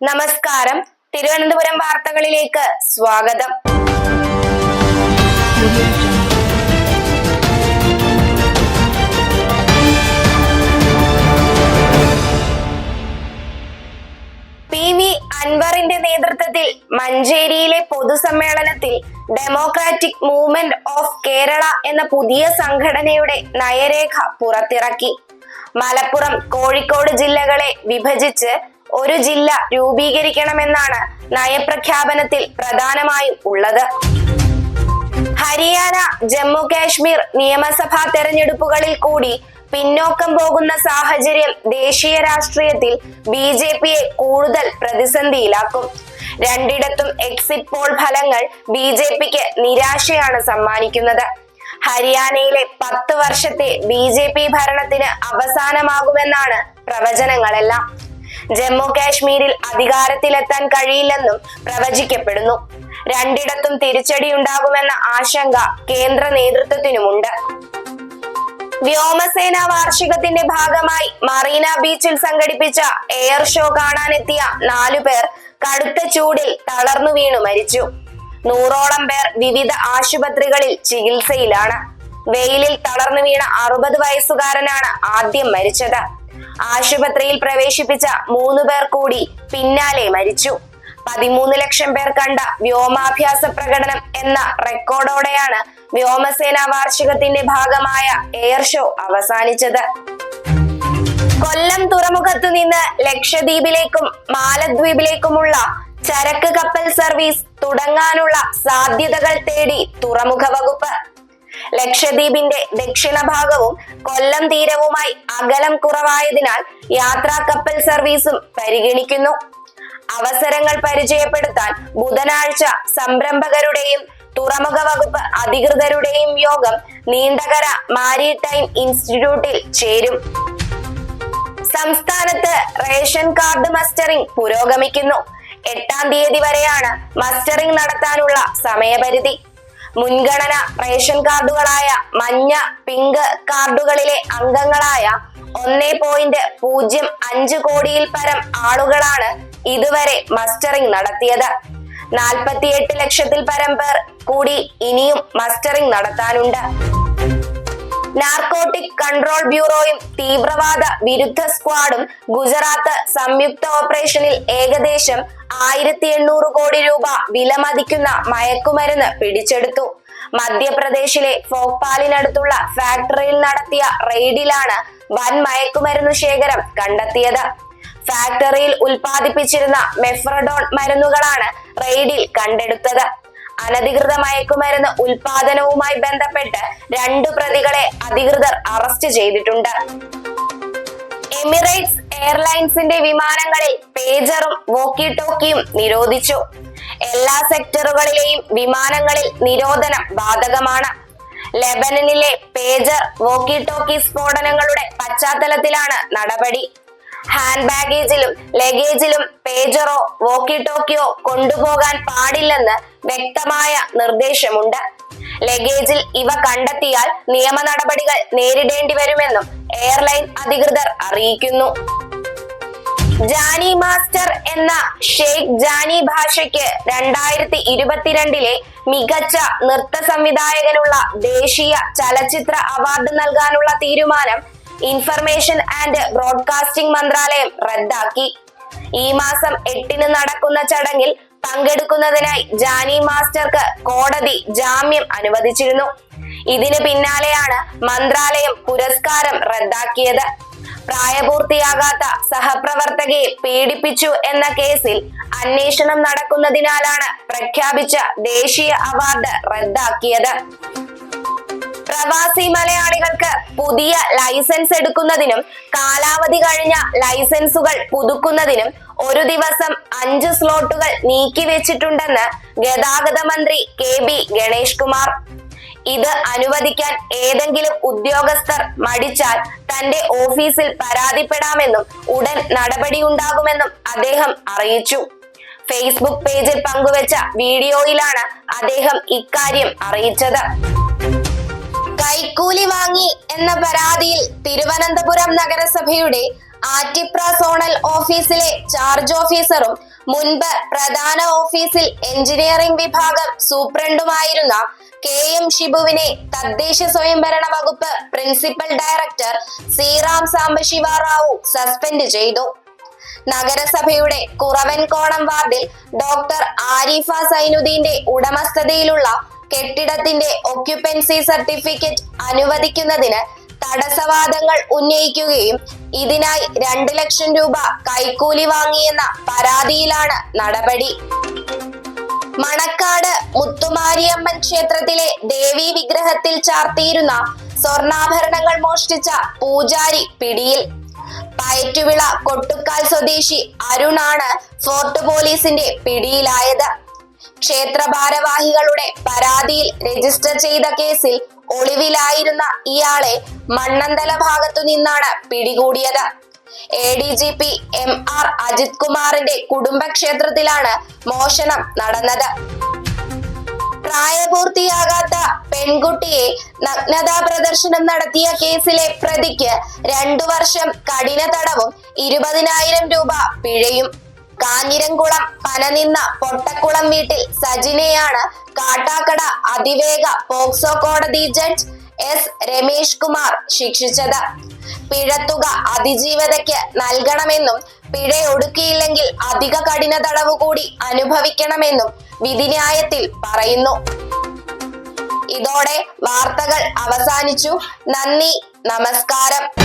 നമസ്കാരം. തിരുവനന്തപുരം വാർത്തകളിലേക്ക് സ്വാഗതം. പി വി അൻവറിന്റെ നേതൃത്വത്തിൽ മഞ്ചേരിയിലെ പൊതുസമ്മേളനത്തിൽ ഡെമോക്രാറ്റിക് മൂവ്മെന്റ് ഓഫ് കേരള എന്ന പുതിയ സംഘടനയുടെ നയരേഖ പുറത്തിറക്കി. മലപ്പുറം കോഴിക്കോട് ജില്ലകളെ വിഭജിച്ച് ഒരു ജില്ല രൂപീകരിക്കണമെന്നാണ് നയപ്രഖ്യാപനത്തിൽ പ്രധാനമായും ഉള്ളത്. ഹരിയാന ജമ്മു കാശ്മീർ നിയമസഭാ തെരഞ്ഞെടുപ്പുകളിൽ കൂടി പിന്നോക്കം പോകുന്ന സാഹചര്യം ദേശീയ രാഷ്ട്രീയത്തിൽ ബി ജെ പിയെ കൂടുതൽ പ്രതിസന്ധിയിലാക്കും. രണ്ടിടത്തും എക്സിറ്റ് പോൾ ഫലങ്ങൾ ബി ജെ പിക്ക് നിരാശയാണ് സമ്മാനിക്കുന്നത്. ഹരിയാനയിലെ പത്ത് വർഷത്തെ ബി ജെ പി ഭരണത്തിന് അവസാനമാകുമെന്നാണ് പ്രവചനങ്ങളെല്ലാം. ജമ്മു കാശ്മീരിൽ അധികാരത്തിലെത്താൻ കഴിയില്ലെന്നും പ്രവചിക്കപ്പെടുന്നു. രണ്ടിടത്തും തിരിച്ചടി ഉണ്ടാകുമെന്ന ആശങ്ക കേന്ദ്ര നേതൃത്വത്തിനുമുണ്ട്. വ്യോമസേന വാർഷികത്തിന്റെ ഭാഗമായി മറീന ബീച്ചിൽ സംഘടിപ്പിച്ച എയർ ഷോ കാണാനെത്തിയ നാലു പേർ കടുത്ത ചൂടിൽ തളർന്നു വീണു മരിച്ചു. നൂറോളം പേർ വിവിധ ആശുപത്രികളിൽ ചികിത്സയിലാണ്. വെയിലിൽ തളർന്നു വീണ അറുപത് വയസ്സുകാരനാണ് ആദ്യം മരിച്ചത്. ആശുപത്രിയിൽ പ്രവേശിപ്പിച്ച മൂന്ന് പേർ കൂടി പിന്നാലെ മരിച്ചു. പതിമൂന്ന് ലക്ഷം പേർ കണ്ട വ്യോമാഭ്യാസ പ്രകടനം എന്ന റെക്കോർഡോടെയാണ് വ്യോമസേന വാർഷികത്തിന്റെ ഭാഗമായ എയർ ഷോ അവസാനിച്ചത്. കൊല്ലം തുറമുഖത്തു നിന്ന് ലക്ഷദ്വീപിലേക്കും മാലദ്വീപിലേക്കുമുള്ള ചരക്ക് കപ്പൽ സർവീസ് തുടങ്ങാനുള്ള സാധ്യതകൾ തേടി തുറമുഖ വകുപ്പ് ലക്ഷദ്വീപിന്റെ ദക്ഷിണ ഭാഗവും കൊല്ലം തീരവുമായി അകലം കുറവായതിനാൽ യാത്രാ കപ്പൽ സർവീസും പരിഗണിക്കുന്നു. അവസരങ്ങൾ പരിചയപ്പെടുത്താൻ ബുധനാഴ്ച സംരംഭകരുടെയും തുറമുഖ വകുപ്പ് അധികൃതരുടെയും യോഗം നീണ്ടകര മാരിടൈം ഇൻസ്റ്റിറ്റ്യൂട്ടിൽ ചേരും. സംസ്ഥാനത്ത് റേഷൻ കാർഡ് മസ്റ്ററിംഗ് പുരോഗമിക്കുന്നു. എട്ടാം തീയതി വരെയാണ് മസ്റ്ററിംഗ് നടത്താനുള്ള സമയപരിധി. മുൻഗണന റേഷൻ കാർഡുകളായ മഞ്ഞ പിങ്ക് കാർഡുകളിലെ അംഗങ്ങളായ ഒന്നേ പോയിന്റ് പൂജ്യം അഞ്ച് കോടിയിൽ പരം ആളുകളാണ് ഇതുവരെ മസ്റ്ററിംഗ് നടത്തിയത്. നാൽപ്പത്തിയെട്ട് ലക്ഷത്തിൽ പരം പേർ കൂടി ഇനിയും മസ്റ്ററിംഗ് നടത്താനുണ്ട്. നാർക്കോട്ടിക് കൺട്രോൾ ബ്യൂറോയും തീവ്രവാദ വിരുദ്ധ സ്ക്വാഡും ഗുജറാത്ത് സംയുക്ത ഓപ്പറേഷനിൽ ഏകദേശം ആയിരത്തി എണ്ണൂറ് കോടി രൂപ വിലമതിക്കുന്ന മയക്കുമരുന്ന് പിടിച്ചെടുത്തു. മധ്യപ്രദേശിലെ ഫോക്പാലിനടുത്തുള്ള ഫാക്ടറിയിൽ നടത്തിയ റെയ്ഡിലാണ് വൻ മയക്കുമരുന്ന് ശേഖരം കണ്ടെത്തിയത്. ഫാക്ടറിയിൽ ഉൽപ്പാദിപ്പിച്ചിരുന്ന മെഫ്രഡോൺ മരുന്നുകളാണ് റെയ്ഡിൽ കണ്ടെടുത്തത്. അനധികൃത മയക്കുമരുന്ന് ഉൽപാദനവുമായി ബന്ധപ്പെട്ട് രണ്ടു പ്രതികളെ അധികൃതർ അറസ്റ്റ് ചെയ്തിട്ടുണ്ട്. എമിറേറ്റ്സ് എയർലൈൻസിന്റെ വിമാനങ്ങളിൽ പേജറും വോക്കി ടോക്കിയും നിരോധിച്ചു. എല്ലാ സെക്ടറുകളിലെയും വിമാനങ്ങളിൽ നിരോധനം ബാധകമാണ്. ലെബനനിലെ പേജർ വോക്കി ടോക്കി സ്ഫോടനങ്ങളുടെ പശ്ചാത്തലത്തിലാണ് നടപടി. ഹാൻഡ് ബാഗേജിലും ലഗേജിലും പേജറോ വോക്കി ടോക്കിയോ കൊണ്ടുപോകാൻ പാടില്ലെന്ന് വ്യക്തമായ നിർദ്ദേശമുണ്ട്. ലഗേജിൽ ഇവ കണ്ടെത്തിയാൽ നിയമ നടപടികൾ നേരിടേണ്ടി വരുമെന്നും എയർലൈൻ അധികൃതർ അറിയിക്കുന്നു. ജാനി മാസ്റ്റർ എന്ന ഷെയ്ഖ് ജാനി ഭാഷയ്ക്ക് രണ്ടായിരത്തി ഇരുപത്തിരണ്ടിലെ മികച്ച നൃത്ത സംവിധായകനുള്ള ദേശീയ ചലച്ചിത്ര അവാർഡ് നൽകാനുള്ള തീരുമാനം ഇൻഫർമേഷൻ ആൻഡ് ബ്രോഡ്കാസ്റ്റിംഗ് മന്ത്രാലയം റദ്ദാക്കി. ഈ മാസം എട്ടിന് നടക്കുന്ന ചടങ്ങിൽ പങ്കെടുക്കുന്നതിനായി ജാനി മാസ്റ്റർക്ക് കോടതി ജാമ്യം അനുവദിച്ചിരുന്നു. ഇതിന് പിന്നാലെയാണ് മന്ത്രാലയം പുരസ്കാരം റദ്ദാക്കിയത്. പ്രായപൂർത്തിയാകാത്ത സഹപ്രവർത്തകയെ പീഡിപ്പിച്ചു എന്ന കേസിൽ അന്വേഷണം നടക്കുന്നതിനാലാണ് പ്രഖ്യാപിച്ച ദേശീയ അവാർഡ് റദ്ദാക്കിയത്. പ്രവാസി മലയാളികൾക്ക് പുതിയ ലൈസൻസ് എടുക്കുന്നതിനും കാലാവധി കഴിഞ്ഞ ലൈസൻസുകൾ പുതുക്കുന്നതിനും ഒരു ദിവസം അഞ്ച് സ്ലോട്ടുകൾ നീക്കിവെച്ചിട്ടുണ്ടെന്ന് ഗതാഗത മന്ത്രി കെ ബി ഗണേഷ് കുമാർ. ഇത് അനുവദിക്കാൻ ഏതെങ്കിലും ഉദ്യോഗസ്ഥർ മടിച്ചാൽ തന്റെ ഓഫീസിൽ പരാതിപ്പെടാമെന്നും ഉടൻ നടപടി ഉണ്ടാകുമെന്നും അദ്ദേഹം അറിയിച്ചു. ഫേസ്ബുക്ക് പേജിൽ പങ്കുവച്ച വീഡിയോയിലാണ് അദ്ദേഹം ഇക്കാര്യം അറിയിച്ചത്. കൈക്കൂലി വാങ്ങി എന്ന പരാതിയിൽ തിരുവനന്തപുരം നഗരസഭയുടെ ആറ്റിപ്ര സോണൽ ഓഫീസിലെ ചാർജ് ഓഫീസറും മുൻപ് പ്രധാന ഓഫീസിൽ എഞ്ചിനീയറിംഗ് വിഭാഗം സൂപ്രണ്ടുമായിരുന്ന കെ എം ഷിബുവിനെ തദ്ദേശ സ്വയംഭരണ വകുപ്പ് principal director Sriram Sambasiva Rao suspend ചെയ്തു. നഗരസഭയുടെ കുറവൻകോണം വാർഡിൽ ഡോക്ടർ ആരിഫ സൈനുദ്ദീന്റെ ഉടമസ്ഥതയിലുള്ള കെട്ടിടത്തിന്റെ ഒക്യുപ്പൻസി സർട്ടിഫിക്കറ്റ് അനുവദിക്കുന്നതിന് തടസ്സവാദങ്ങൾ ഉന്നയിക്കുകയും ഇതിനായി രണ്ട് ലക്ഷം രൂപ കൈക്കൂലി വാങ്ങിയെന്ന പരാതിയിലാണ് നടപടി. മണക്കാട് മുത്തുമാരിയമ്മൻ ക്ഷേത്രത്തിലെ ദേവീ വിഗ്രഹത്തിൽ ചാർത്തിയിരുന്ന സ്വർണാഭരണങ്ങൾ മോഷ്ടിച്ച പൂജാരി പിടിയിൽ. പയറ്റുവിള കൊട്ടുക്കാൽ സ്വദേശി അരുണാണ് ഫോർട്ട് പോലീസിന്റെ പിടിയിലായത്. ക്ഷേത്ര ഭാരവാഹികളുടെ പരാതിയിൽ രജിസ്റ്റർ ചെയ്ത കേസിൽ ഒളിവിലായിരുന്ന ഇയാളെ മണ്ണന്തല ഭാഗത്തു നിന്നാണ് പിടികൂടിയത്. A D G P M R Ajith കുമാറിന്റെ കുടുംബക്ഷേത്രത്തിലാണ് മോഷണം നടന്നത്. പ്രായപൂർത്തിയാകാത്ത പെൺകുട്ടിയെ നഗ്നതാ പ്രദർശനം നടത്തിയ കേസിലെ പ്രതിക്ക് രണ്ടു വർഷം കഠിന തടവും ഇരുപതിനായിരം രൂപ പിഴയും. കാഞ്ഞിരംകുളം പനനിന്ന പൊട്ടക്കുളം വീട്ടിൽ സജിനെയാണ് കാട്ടാക്കട അതിവേഗ പോക്സോ കോടതി ജഡ്ജ് എസ് രമേഷ് കുമാർ ശിക്ഷിച്ചത്. പിഴത്തുക അതിജീവതയ്ക്ക് നൽകണമെന്നും പിഴ ഒടുക്കിയില്ലെങ്കിൽ അധിക കഠിന തടവ് കൂടി അനുഭവിക്കണമെന്നും വിധിന്യായത്തിൽ പറയുന്നു. ഇതോടെ വാർത്തകൾ അവസാനിച്ചു. നന്ദി നമസ്കാരം.